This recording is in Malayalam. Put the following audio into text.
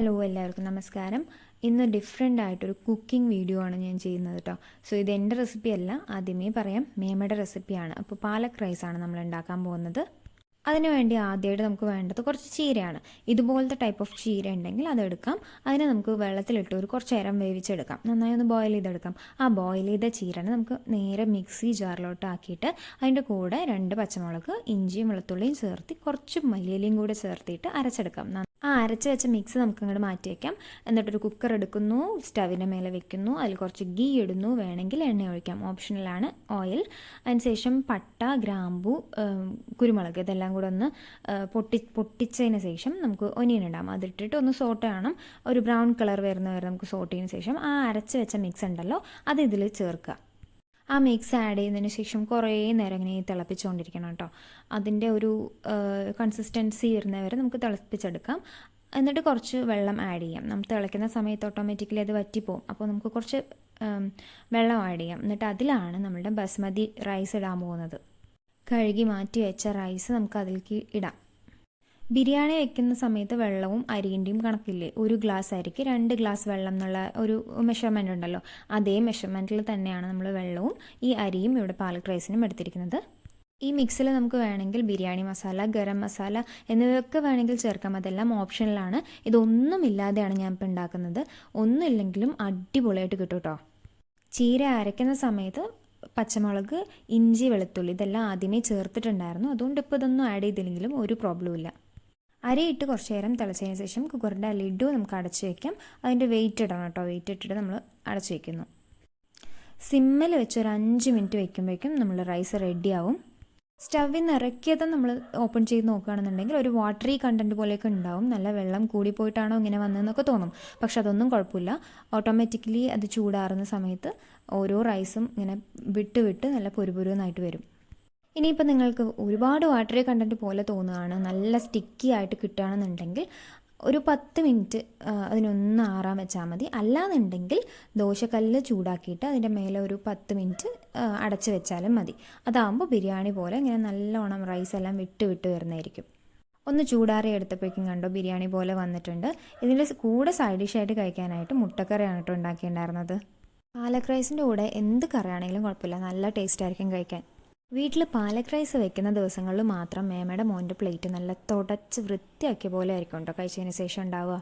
ഹലോ എല്ലാവർക്കും നമസ്കാരം. ഇന്ന് ഡിഫറെന്റ് ആയിട്ടൊരു കുക്കിംഗ് വീഡിയോ ആണ് ഞാൻ ചെയ്യുന്നത് കേട്ടോ സോ ഇത് എന്റെ റെസിപ്പി അല്ല. ആദ്യമേ പറയാം മേമയുടെ റെസിപ്പിയാണ് അപ്പോൾ പാലക് റൈസ് ആണ് നമ്മൾ ഉണ്ടാക്കാൻ പോകുന്നത്. അതിനുവേണ്ടി ആദ്യമായിട്ട് നമുക്ക് വേണ്ടത് കുറച്ച് ചീരയാണ്. ഇതുപോലത്തെ ടൈപ്പ് ഓഫ് ചീര ഉണ്ടെങ്കിൽ അതെടുക്കാം അതിനെ നമുക്ക് വെള്ളത്തിലിട്ട് ഒരു കുറച്ച് നേരം വേവിച്ചെടുക്കാം. നന്നായി ഒന്ന് ബോയിൽ ചെയ്തെടുക്കാം. ആ ബോയിൽ ചെയ്ത ചീരനെ നമുക്ക് നേരെ മിക്സി ജാറിലോട്ട് ആക്കിയിട്ട് അതിന്റെ കൂടെ രണ്ട് പച്ചമുളക് ഇഞ്ചിയും വെളുത്തുള്ളിയും ചേർത്തി കുറച്ച് മല്ലിയിലയും കൂടെ ചേർത്തിട്ട് അരച്ചെടുക്കാം. ആ അരച്ച് വെച്ച മിക്സ് നമുക്ക് അങ്ങോട്ട് മാറ്റി വയ്ക്കാം എന്നിട്ടൊരു കുക്കർ എടുക്കുന്നു സ്റ്റവിന്റെ മേലെ വെക്കുന്നു അതിൽ കുറച്ച് ഗീ ഇടുന്നു വേണമെങ്കിൽ എണ്ണ ഒഴിക്കാം. ഓപ്ഷണലാണ് ഓയിൽ അതിനുശേഷം പട്ട ഗ്രാമ്പു കുരുമുളക് ഇതെല്ലാം കൂടെ ഒന്ന് പൊട്ടി പൊട്ടിച്ചതിന് ശേഷം നമുക്ക് ഒനിയൻ ഇടാം. അതിട്ടിട്ട് ഒന്ന് സോട്ട് ചെയ്യണം ഒരു ബ്രൗൺ കളർ വരുന്ന വരെ നമുക്ക് സോട്ട് ചെയ്യുന്ന ശേഷം ആ അരച്ച് വെച്ച മിക്സ് ഉണ്ടല്ലോ അത് ഇതിൽ ചേർക്കുക. ആ മിക്സ് ആഡ് ചെയ്യുന്നതിന് ശേഷം കുറേ നേരം ഇങ്ങനെ തിളപ്പിച്ചുകൊണ്ടിരിക്കണം കേട്ടോ. അതിന്റെ ഒരു കൺസിസ്റ്റൻസി വരുന്നവരെ നമുക്ക് തിളപ്പിച്ചെടുക്കാം. എന്നിട്ട് കുറച്ച് വെള്ളം ആഡ് ചെയ്യാം. നമ്മൾ തിളയ്ക്കുന്ന സമയത്ത് ഓട്ടോമാറ്റിക്കലി അത് വറ്റിപ്പോവും. അപ്പോൾ നമുക്ക് കുറച്ച് വെള്ളം ആഡ് ചെയ്യാം. എന്നിട്ട് അതിലാണ് നമ്മളുടെ ബസ്മതി റൈസ് ഇടാൻ പോകുന്നത്. കഴുകി മാറ്റി വെച്ച റൈസ് നമുക്ക് അതിലേക്ക് ഇടാം. ബിരിയാണി വെക്കുന്ന സമയത്ത് വെള്ളവും അരിന്റെയും കണക്കില്ലേ? ഒരു ഗ്ലാസ് അരിക്ക് രണ്ട് ഗ്ലാസ് വെള്ളം എന്നുള്ള ഒരു മെഷർമെന്റ് ഉണ്ടല്ലോ. അതേ മെഷർമെന്റിൽ തന്നെയാണ് നമ്മൾ വെള്ളവും ഈ അരിയും ഇവിടെ പാലക് റൈസിനും എടുത്തിരിക്കുന്നത്. ഈ മിക്സിൽ നമുക്ക് വേണമെങ്കിൽ ബിരിയാണി മസാല ഗരം മസാല എന്നിവയൊക്കെ വേണമെങ്കിൽ ചേർക്കാം. അതെല്ലാം ഓപ്ഷനിലാണ് ഇതൊന്നും ഇല്ലാതെയാണ് ഞാൻ ഇപ്പോൾ ഉണ്ടാക്കുന്നത്. ഒന്നുമില്ലെങ്കിലും അടിപൊളിയായിട്ട് കിട്ടും കേട്ടോ. ചീര അരയ്ക്കുന്ന സമയത്ത് പച്ചമുളക് ഇഞ്ചി വെളുത്തുള്ളി ഇതെല്ലാം ആദ്യമേ ചേർത്തിട്ടുണ്ടായിരുന്നു. അതുകൊണ്ട് ഇപ്പോൾ ഇതൊന്നും ആഡ് ചെയ്തില്ലെങ്കിലും ഒരു പ്രോബ്ലം ഇല്ല. അരയിട്ട് കുറച്ച് നേരം തിളച്ചതിന് ശേഷം കുക്കറിന്റെ ലിഡു നമുക്ക് അടച്ചു വയ്ക്കാം. അതിന്റെ വെയിറ്റ് ഇടണം കേട്ടോ. വെയിറ്റ് ഇട്ടിട്ട് നമ്മൾ അടച്ചു വയ്ക്കുന്നു. സിമ്മിൽ വെച്ച് ഒരു അഞ്ച് മിനിറ്റ് വയ്ക്കുമ്പോഴേക്കും നമ്മൾ റൈസ് റെഡിയാവും സ്റ്റവിൽ നിന്ന് ഇറക്കിയത് നമ്മൾ ഓപ്പൺ ചെയ്ത് നോക്കുകയാണെന്നുണ്ടെങ്കിൽ ഒരു വാട്ടറി കണ്ടന്റ് പോലെയൊക്കെ ഉണ്ടാവും. നല്ല വെള്ളം കൂടിപ്പോയിട്ടാണോ ഇങ്ങനെ വന്നതെന്നൊക്കെ തോന്നും. പക്ഷെ അതൊന്നും കുഴപ്പമില്ല. ഓട്ടോമാറ്റിക്കലി അത് ചൂടാറുന്ന സമയത്ത് ഓരോ റൈസും ഇങ്ങനെ വിട്ട് വിട്ട് നല്ല പൊരുപൊരുന്നായിട്ട് വരും. ഇനിയിപ്പോൾ നിങ്ങൾക്ക് ഒരുപാട് വാട്ടറി കണ്ടന്റ് പോലെ തോന്നുകയാണ് നല്ല സ്റ്റിക്കി ആയിട്ട് കിട്ടുകയാണെന്നുണ്ടെങ്കിൽ ഒരു പത്ത് മിനിറ്റ് അതിനൊന്ന് ആറാൻ വെച്ചാൽ മതി. അല്ലാന്നുണ്ടെങ്കിൽ ദോശക്കല്ല് ചൂടാക്കിയിട്ട് അതിന്റെ മേലെ ഒരു പത്ത് മിനിറ്റ് അടച്ച് വെച്ചാലും മതി. അതാകുമ്പോൾ ബിരിയാണി പോലെ ഇങ്ങനെ നല്ലോണം റൈസ് എല്ലാം വിട്ട് വിട്ട് വരുന്നതായിരിക്കും. ഒന്ന് ചൂടാറി എടുത്തപ്പോഴേക്കും കണ്ടോ ബിരിയാണി പോലെ വന്നിട്ടുണ്ട്. ഇതിന്റെ കൂടെ സൈഡ് ഡിഷായിട്ട് കഴിക്കാനായിട്ട് മുട്ടക്കറിയാണ് കേട്ടോ ഉണ്ടാക്കിയിട്ടുണ്ടായിരുന്നത്. പാലക് റൈസിന്റെ കൂടെ എന്ത് കറിയാണെങ്കിലും കുഴപ്പമില്ല. നല്ല ടേസ്റ്റ് ആയിരിക്കും കഴിക്കാൻ. വീട്ടിൽ പാലക് റൈസ് വെക്കുന്ന ദിവസങ്ങളിൽ മാത്രം മേമയുടെ മോന്റെ പ്ലേറ്റ് നല്ല തുടച്ച് വൃത്തിയാക്കിയ പോലെ ആയിരിക്കും കേട്ടോ കഴിച്ചതിന് ശേഷം ഉണ്ടാവുക.